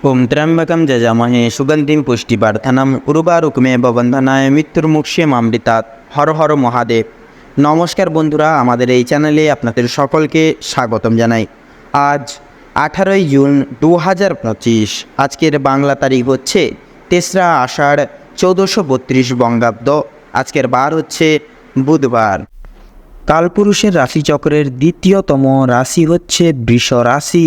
ওম ত্র্যম্বকম যজামহে সুগন্ধিম পুষ্টিবর্ধনম উর্বারুকমে বন্ধনায় মৃত্যুর্মুক্ষে মামৃতাৎ হর হর মহাদেব নমস্কার বন্ধুরা আমাদের এই চ্যানেলে আপনাদের সকলকে স্বাগতম জানাই আজ আঠারোই জুন দু হাজার পঁচিশ আজকের বাংলা তারিখ হচ্ছে তেসরা আষাঢ় চৌদ্দশো বত্রিশ বঙ্গাব্দ আজকের বার হচ্ছে বুধবার কালপুরুষের রাশিচক্রের দ্বিতীয়তম রাশি হচ্ছে বৃষ রাশি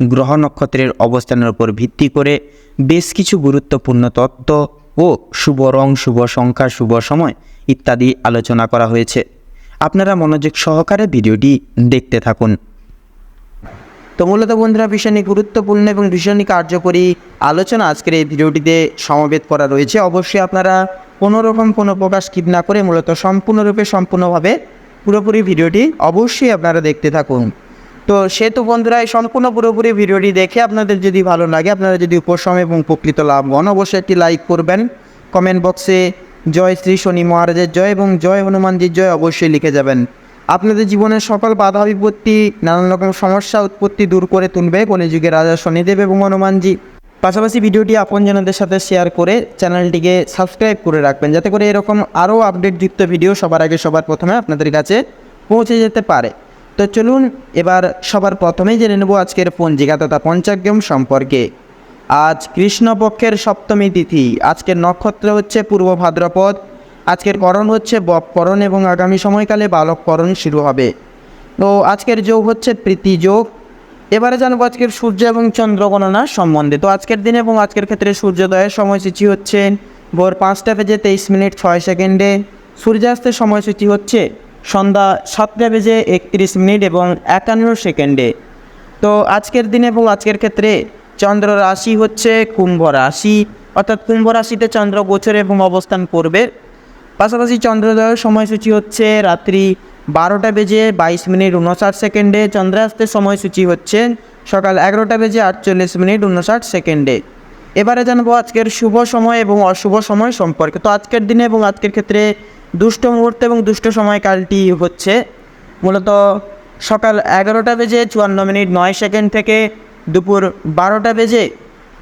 গ্রহ নক্ষত্রের অবস্থানের উপর ভিত্তি করে বেশ কিছু গুরুত্বপূর্ণ তত্ত্ব ও শুভ রং, শুভ সংখ্যা, শুভ সময় ইত্যাদি আলোচনা করা হয়েছে। আপনারা মনোযোগ সহকারে ভিডিওটি দেখতে থাকুন। তো মূলত বন্ধুরা ভীষণই গুরুত্বপূর্ণ এবং ভীষণই কার্যকরী আলোচনা আজকের এই ভিডিওটিতে সমবেত করা রয়েছে। অবশ্যই আপনারা কোনো রকম কোনো প্রকাশ স্কিপ না করে মূলত সম্পূর্ণরূপে, সম্পূর্ণভাবে পুরোপুরি ভিডিওটি অবশ্যই আপনারা দেখতে থাকুন। তো সেহেতু বন্ধুরা, এই সম্পূর্ণ পুরোপুরি ভিডিওটি দেখে আপনাদের যদি ভালো লাগে, আপনারা যদি উপশম এবং উপকৃত লাভ হন, অবশ্যই একটি লাইক করবেন। কমেন্ট বক্সে জয় শ্রী শনি মহারাজের জয় এবং জয় হনুমানজির জয় অবশ্যই লিখে যাবেন। আপনাদের জীবনের সকল বাধা বিপত্তি, নানান রকম সমস্যা উৎপত্তি দূর করে তুলবে কলিযুগের রাজা শনিদেব এবং হনুমানজি। পাশাপাশি ভিডিওটি আপনজনদের সাথে শেয়ার করে চ্যানেলটিকে সাবস্ক্রাইব করে রাখবেন, যাতে করে এরকম আরও আপডেটযুক্ত ভিডিও সবার আগে সবার প্রথমে আপনাদের কাছে পৌঁছে যেতে পারে। তো চলুন এবার সবার প্রথমেই জেনে নেব আজকের পঞ্জিকা তথা পঞ্চাগ্যম সম্পর্কে। আজ কৃষ্ণপক্ষের সপ্তমী তিথি। আজকের নক্ষত্র হচ্ছে পূর্ব ভাদ্রপদ। আজকের করণ হচ্ছে বপকরণ এবং আগামী সময়কালে বালককরণ শুরু হবে। তো আজকের যোগ হচ্ছে প্রীতি যোগ। এবারে জানব আজকের সূর্য এবং চন্দ্র গণনা সম্বন্ধে। তো আজকের দিনে এবং আজকের ক্ষেত্রে সূর্যোদয়ের সময়সূচি হচ্ছে ভোর পাঁচটা বেজে তেইশ মিনিট ছয় সেকেন্ডে। সূর্যাস্তের সময়সূচি হচ্ছে সন্ধ্যা সাতটা বেজে একত্রিশ মিনিট এবং একান্ন সেকেন্ডে। তো আজকের দিনে এবং আজকের ক্ষেত্রে চন্দ্র রাশি হচ্ছে কুম্ভ রাশি। অর্থাৎ কুম্ভ রাশিতে চন্দ্র গোচর এবং অবস্থান করবে। পাশাপাশি চন্দ্রোদয়ের সময়সূচি হচ্ছে রাত্রি বারোটা বেজে বাইশ মিনিট উনষাট সেকেন্ডে। চন্দ্রাস্তের সময়সূচি হচ্ছে সকাল এগারোটা বেজে আটচল্লিশ মিনিট উনষাট সেকেন্ডে। এবারে জানব আজকের শুভ সময় এবং অশুভ সময় সম্পর্কে। তো আজকের দিনে এবং আজকের ক্ষেত্রে দুষ্ট মুহূর্ত এবং দুষ্ট সময়কালটি হচ্ছে মূলত সকাল এগারোটা বেজে চুয়ান্ন মিনিট নয় সেকেন্ড থেকে দুপুর বারোটা বেজে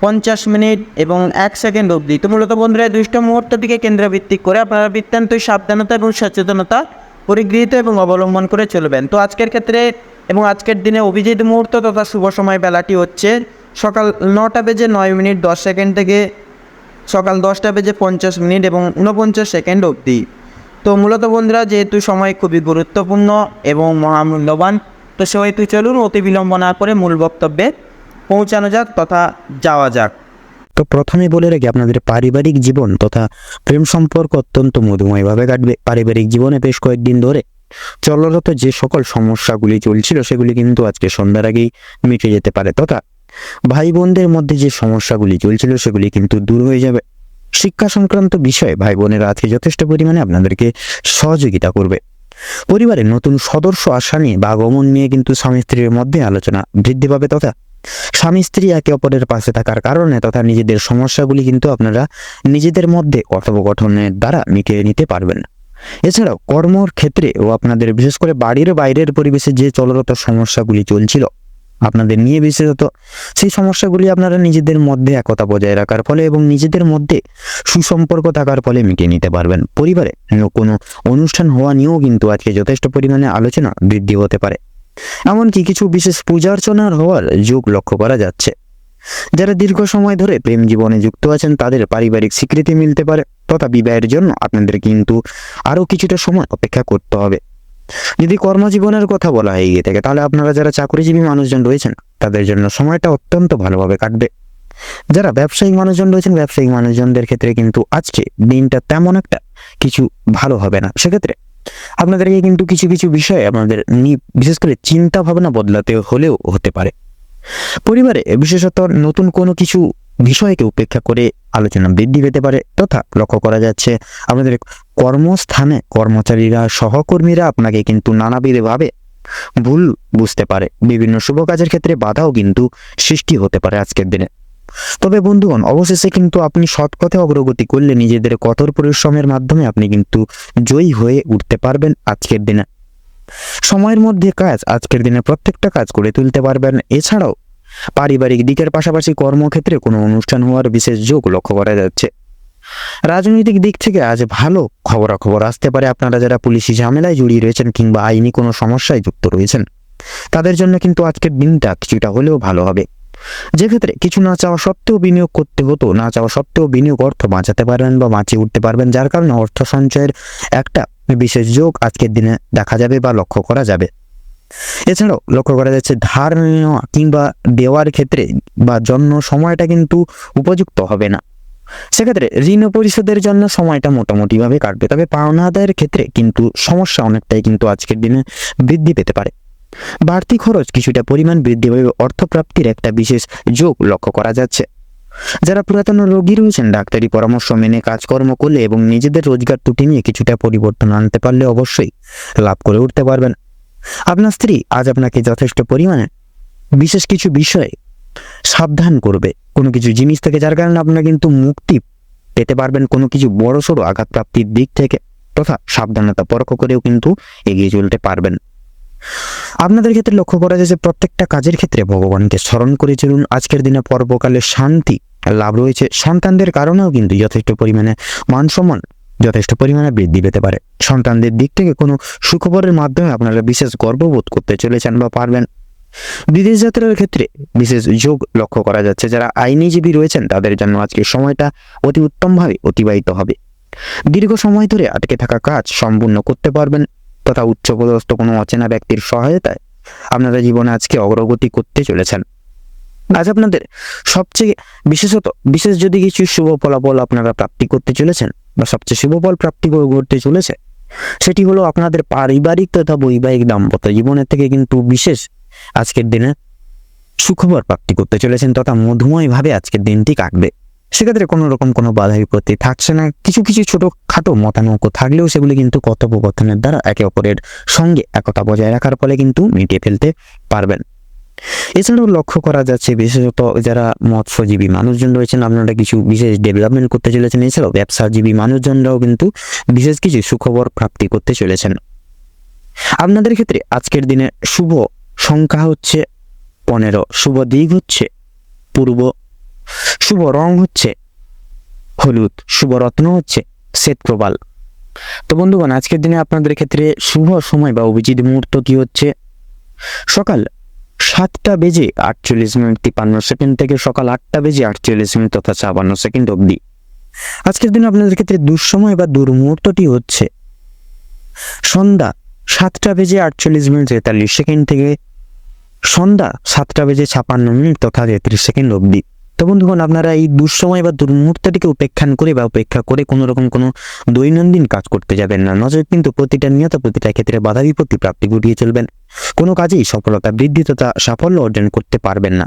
পঞ্চাশ মিনিট এবং এক সেকেন্ড অবধি। তো মূলত বন্ধুরা দুষ্ট মুহূর্তটিকে কেন্দ্রভিত্তিক করে আপনারা বৃত্তান্তই সাবধানতা এবং সচেতনতা পরিগৃহীত এবং অবলম্বন করে চলবেন। তো আজকের ক্ষেত্রে এবং আজকের দিনে অভিজিৎ মুহূর্ত তথা শুভ সময় বেলাটি হচ্ছে সকাল নটা বেজে নয় মিনিট দশ সেকেন্ড থেকে সকাল দশটা বেজে পঞ্চাশ মিনিট এবং ঊনপঞ্চাশ সেকেন্ড অবধি। তো মূলত বন্ধুরা, যেহেতু সময় খুবই গুরুত্বপূর্ণ এবং মহামূল্যবান, তো সেহেতু চলুন অতি বিলম্ব না করে মূল বক্তব্যে পৌঁছানো যাক তথা যাওয়া যাক। তো প্রথমে বলে রাখি, আপনাদের পারিবারিক জীবন তথা প্রেম সম্পর্ক অত্যন্ত মধুময়ভাবে কাটবে। পারিবারিক জীবনে বেশ কয়েকদিন ধরে চলরত যে সকল সমস্যাগুলি চলছিল, সেগুলি কিন্তু আজকে সন্ধ্যার আগেই মিটে যেতে পারে। তথা ভাই বোনদের মধ্যে যে সমস্যাগুলি চলছিল, সেগুলি কিন্তু দূর হয়ে যাবে। শিক্ষা সংক্রান্ত বিষয়ে ভাই বোনেরা আজকে যথেষ্ট পরিমাণে আপনাদেরকে সহযোগিতা করবে। পরিবারে নতুন সদস্য আসা নিয়ে বা আগমন নিয়ে কিন্তু স্বামী স্ত্রীর মধ্যে আলোচনা বৃদ্ধি পাবে তথা স্বামী স্ত্রী একে অপরের পাশে থাকার কারণে তথা নিজেদের সমস্যাগুলি কিন্তু আপনারা নিজেদের মধ্যে কথোপকথনের দ্বারা মিটিয়ে নিতে পারবেন। এছাড়াও কর্মর ক্ষেত্রে ও আপনাদের বিশেষ করে বাড়ির বাইরের পরিবেশে যে চলরত সমস্যাগুলি চলছিল আপনাদের নিয়ে বিশেষত সেই সমস্যাগুলি আপনারা নিজেদের মধ্যে একতা বজায় রাখার ফলে এবং নিজেদের মধ্যে সুসম্পর্ক থাকার ফলে মিটিয়ে নিতে পারবেন। পরিবারে কোনো অনুষ্ঠান হওয়া নিয়েও কিন্তু আজকে যথেষ্ট পরিমাণে আলোচনা বৃদ্ধি হতে পারে। এমনকি কিছু বিশেষ পূজা অর্চনার হওয়ার যোগ লক্ষ্য করা যাচ্ছে। যারা দীর্ঘ সময় ধরে প্রেম জীবনে যুক্ত আছেন, তাদের পারিবারিক স্বীকৃতি মিলতে পারে। তথা বিবাহের জন্য আপনাদের কিন্তু আরও কিছুটা সময় অপেক্ষা করতে হবে। যদি কর্মজীবনের কথা বলা হয়ে গিয়ে থাকে, তাহলে আপনারা যারা চাকরিজীবী মানুষজন রয়েছেন, তাদের জন্য সময়টা অত্যন্ত ভালোভাবে কাটবে। যারা ব্যবসায়িক মানুষজন রয়েছেন, ব্যবসায়িক মানুষজনদের ক্ষেত্রে কিন্তু আজকে দিনটা তেমন একটা কিছু ভালো হবে না। সেক্ষেত্রে আপনাদেরকে কিন্তু কিছু কিছু বিষয়ে আপনাদের বিশেষ করে চিন্তা ভাবনা বদলাতে হলেও হতে পারে। পরিবারে বিশেষত নতুন কোনো কিছু বিষয়কে উপেক্ষা করে আলোচনা বৃদ্ধি পেতে পারে তথা লক্ষ্য করা যাচ্ছে আমাদের কর্মস্থানে কর্মচারীরা, সহকর্মীরা আপনাকে কিন্তু নানাবিধভাবে ভুল বুঝতে পারে। বিভিন্ন শুভ কাজের ক্ষেত্রে বাধাও কিন্তু সৃষ্টি হতে পারে আজকের দিনে। তবে বন্ধুগণ, অবশেষে কিন্তু আপনি সৎ পথে অগ্রগতি করলে নিজেদের কঠোর পরিশ্রমের মাধ্যমে আপনি কিন্তু জয়ী হয়ে উঠতে পারবেন আজকের দিনে। সময়ের মধ্যে কাজ, আজকের দিনে প্রত্যেকটা কাজ করে তুলতে পারবেন। এছাড়াও পারিবারিক দিকের পাশাপাশি কর্মক্ষেত্রে কোনো অনুষ্ঠান হওয়ার বিশেষ যোগ লক্ষ্য করা যাচ্ছে। রাজনৈতিক দিক থেকে আজ ভালো খবরাখবর আসতে পারে। আপনারা যারা পুলিশি ঝামেলায় জড়িয়ে রয়েছেন কিংবা আইনি কোনো সমস্যায় যুক্ত রয়েছেন, তাদের জন্য কিন্তু আজকের দিনটা কিছুটা হলেও ভালো হবে। যে ক্ষেত্রে কিছু না চাওয়া সত্ত্বেও বিনিয়োগ করতে হতো, না চাওয়া সত্ত্বেও বিনিয়োগ অর্থ বাঁচাতে পারবেন বা বাঁচিয়ে উঠতে পারবেন, যার কারণে অর্থ সঞ্চয়ের একটা বিশেষ যোগ আজকের দিনে দেখা যাবে বা লক্ষ্য করা যাবে। এছাড়াও লক্ষ্য করা যাচ্ছে ধার নেওয়া কিংবা দেওয়ার ক্ষেত্রে বা জন্য সময়টা কিন্তু উপযুক্ত হবে না। সেক্ষেত্রে ঋণ পরিশোধের জন্য সময়টা মোটামুটিভাবে কাটবে, তবে পাওনা আদায়ের ক্ষেত্রে কিন্তু সমস্যা অনেকটাই কিন্তু আজকের দিনে বৃদ্ধি পেতে পারে। বাড়তি খরচ কিছুটা পরিমাণ বৃদ্ধি পাবে, অর্থপ্রাপ্তির একটা বিশেষ যোগ লক্ষ্য করা যাচ্ছে। যারা পুরাতন রোগী রয়েছেন, ডাক্তারি পরামর্শ মেনে কাজকর্ম করলে এবং নিজেদের রোজগার ত্রুটি নিয়ে কিছুটা পরিবর্তন আনতে পারলে অবশ্যই লাভ করে উঠতে পারবেন। আপনার স্ত্রী আজ আপনাকে যথেষ্ট পরিমাণে বিশেষ কিছু বিষয়ে সাবধান করবে। কোনো কিছু জিনিস থেকে যার কারণে আপনারা কিন্তু মুক্তি পেতে পারবেন, কোনো কিছু বড় সড়ো আঘাত প্রাপ্তির দিক থেকে তথা সাবধানতা পরখ করেও কিন্তু এগিয়ে চলতে পারবেন। আপনাদের ক্ষেত্রে লক্ষ্য করা যায় যে প্রত্যেকটা কাজের ক্ষেত্রে ভগবানকে স্মরণ করে চলুন। আজকের দিনে পর্বকালে শান্তি লাভ রয়েছে। সন্তানদের কারণেও কিন্তু যথেষ্ট পরিমাণে মান সম্মান যথেষ্ট পরিমাণে বৃদ্ধি পেতে পারে। সন্তানদের দিক থেকে কোনো সুখবরের মাধ্যমে আপনারা বিশেষ গর্ববোধ করতে চলেছেন বা পারবেন। বিদেশ যাত্রার ক্ষেত্রে বিশেষ যোগ লক্ষ্য করা যাচ্ছে। যারা আইনজীবী রয়েছেন, তাদের জন্য আজকের সময়টা অতি উত্তমভাবে অতিবাহিত হবে। দীর্ঘ সময় ধরে আটকে থাকা কাজ সম্পূর্ণ করতে পারবেন তথা উচ্চপদস্থ কোনো অচেনা ব্যক্তির সহায়তায় আপনারা জীবনে আজকে অগ্রগতি করতে চলেছেন। আজ আপনাদের সবচেয়ে বিশেষত, বিশেষ যদি কিছু শুভ ফলাফল আপনারা প্রাপ্তি করতে চলেছেন বা সবচেয়ে শুভ ফল প্রাপ্তি করতে চলেছে, সেটি হলো আপনাদের পারিবারিক তথা বৈবাহিক দাম্পত্য জীবনের থেকে কিন্তু বিশেষ আজকের দিনে সুখবর প্রাপ্তি করতে চলেছেন তথা মধুময়ভাবে আজকের দিনটি কাটবে। সেক্ষেত্রে কোনো রকম কোনো বাধা বিপত্তি থাকছে না। কিছু কিছু ছোট খাটো মতানৈক্য থাকলেও সেগুলি কিন্তু কথোপকথনের দ্বারা একে অপরের সঙ্গে একতা বজায় রাখার ফলে কিন্তু মিটিয়ে ফেলতে পারবেন। এছাড়াও লক্ষ্য করা যাচ্ছে বিশেষত যারা মৎস্যজীবী মানুষজন রয়েছেন, আপনারা কিছু বিশেষ ডেভেলপমেন্ট করতে চলেছেন। এছাড়াও ব্যবসাজীবী মানুষজনরাও কিন্তু বিশেষ কিছু সুখবর প্রাপ্তি করতে চলেছেন। আপনাদের ক্ষেত্রে আজকের দিনে শুভ সংখ্যা হচ্ছে পনেরো, শুভ দিক হচ্ছে পূর্ব, শুভ রং হচ্ছে হলুদ, শুভ রত্ন হচ্ছে শ্বেতপ্রবাল তো বন্ধুগণ, আজকের দিনে আপনাদের ক্ষেত্রে শুভ সময় বা অভিজিৎ মুহূর্ত মুহূর্তটি হচ্ছে? সকাল সাতটা বেজে আটচল্লিশ মিনিট তিপান্ন সেকেন্ড থেকে সকাল আটটা বেজে আটচল্লিশ মিনিট তথা ছাপান্ন সেকেন্ড অবধি। আজকের দিন আপনাদের ক্ষেত্রে দুঃসময় বা দুর্মুহূর্তটি হচ্ছে সন্ধ্যা সাতটা বেজে আটচল্লিশ মিনিট তেতাল্লিশ সেকেন্ড থেকে সন্ধ্যা সাতটা বেজে ছাপান্ন মিনিট তথা তেত্রিশ সেকেন্ড অবধি। তো বন্ধুগণ, আপনারা এই দুঃসময় বা দুর্মুহূর্তটিকে উপেক্ষা করে বা উপেক্ষা করে কোনো রকম কোনো দৈনন্দিন কাজ করতে যাবেন না। নজর কিন্তু প্রতিটা নিয়ত প্রতিটা ক্ষেত্রে বাধা বিপত্তি প্রাপ্তি ঘটিয়ে চলবেন। কোনো কাজেই সফলতা, বৃদ্ধি তথা সাফল্য অর্জন করতে পারবেন না।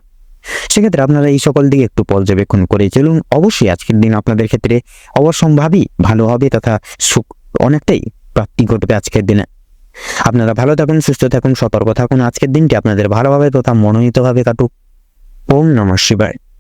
সেক্ষেত্রে আপনারা এই সকল দিকে একটু পর্যবেক্ষণ করে চলুন। অবশ্যই আজকের দিন আপনাদের ক্ষেত্রে অবশ্যম্ভাবী ভালো হবে তথা সুখ অনেকটাই প্রাপ্তি ঘটবে আজকের দিনে। আপনারা ভালো থাকুন, সুস্থ থাকুন, সতর্ক থাকুন। আজকের দিনটি আপনাদের ভালোভাবে তথা মনোনীতভাবে কাটুক। ওম নমঃ শিবায়।